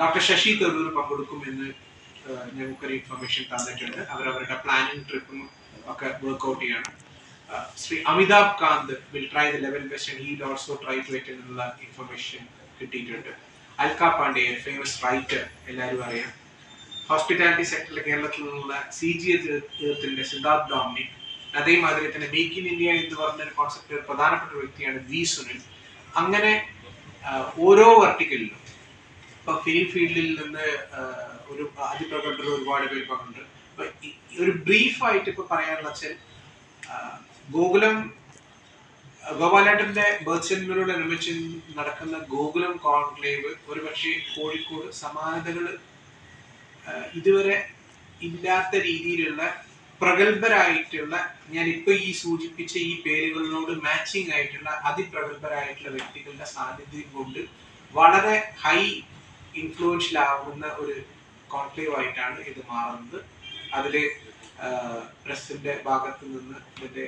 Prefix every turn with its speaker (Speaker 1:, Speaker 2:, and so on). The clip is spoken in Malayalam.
Speaker 1: ഡോക്ടർ ശശി തരൂർ പങ്കെടുക്കുമെന്ന് എന്ന് ഞങ്ങൾക്കൊരു ഇൻഫർമേഷൻ തന്നിട്ടുണ്ട്. അവരവരുടെ പ്ലാനിങ് ട്രിപ്പും ഒക്കെ വർക്ക്ഔട്ട് ചെയ്യണം. Shri Amitabh Kant will try the level best also try to vet എന്നുള്ള ഇൻഫർമേഷൻ കിട്ടിയിട്ടുണ്ട്. അൽക്ക പാണ്ഡെ ഫേമസ് റൈറ്റർ എല്ലാവരും അറിയാം. ഹോസ്പിറ്റാലിറ്റി സെക്ടറിൽ കേരളത്തിൽ നിന്നുള്ള സി ജി തീർത്ഥത്തിന്റെ സിദ്ധാർത്ഥ് ഡോമിനിക് അതേമാതിരി തന്നെ മേക്ക് ഇൻ ഇന്ത്യ എന്ന് പറഞ്ഞ ഒരു കോൺസെപ്റ്റ് പ്രധാനപ്പെട്ട വ്യക്തിയാണ് വി സുനിൽ. അങ്ങനെ ഓരോ വർട്ടിക്കലിലും ഇപ്പൊ ഫിലിം ഫീൽഡിൽ നിന്ന് ഒരു പ്രകടനം ഒരുപാട് പേര് ഈ ഒരു ബ്രീഫായിട്ട് ഇപ്പൊ പറയാനുള്ള വെച്ചാൽ ഗോകുലം ഗോപാലേട്ടന്റെ ബർത്ത് സെന്ററിനോടനുബന്ധിച്ച് നടക്കുന്ന ഗോകുലം കോൺക്ലേവ് ഒരുപക്ഷെ കോഴിക്കോട് സമാനതകൾ ഇതുവരെ ഇല്ലാത്ത രീതിയിലുള്ള പ്രഗത്ഭരായിട്ടുള്ള ഞാൻ ഇപ്പൊ ഈ സൂചിപ്പിച്ച ഈ പേരുകളിനോട് മാച്ചിങ് ആയിട്ടുള്ള അതിപ്രഗത്ഭരായിട്ടുള്ള വ്യക്തികളുടെ സാന്നിധ്യം കൊണ്ട് വളരെ ഹൈ ഇൻഫ്ലുവൻഷ്യൽ ആവുന്ന ഒരു കോൺക്ലേവ് ആയിട്ടാണ് ഇത് മാറുന്നത്. അതിൽ പ്രസിന്റെ ഭാഗത്ത് നിന്ന് ഇതിന്റെ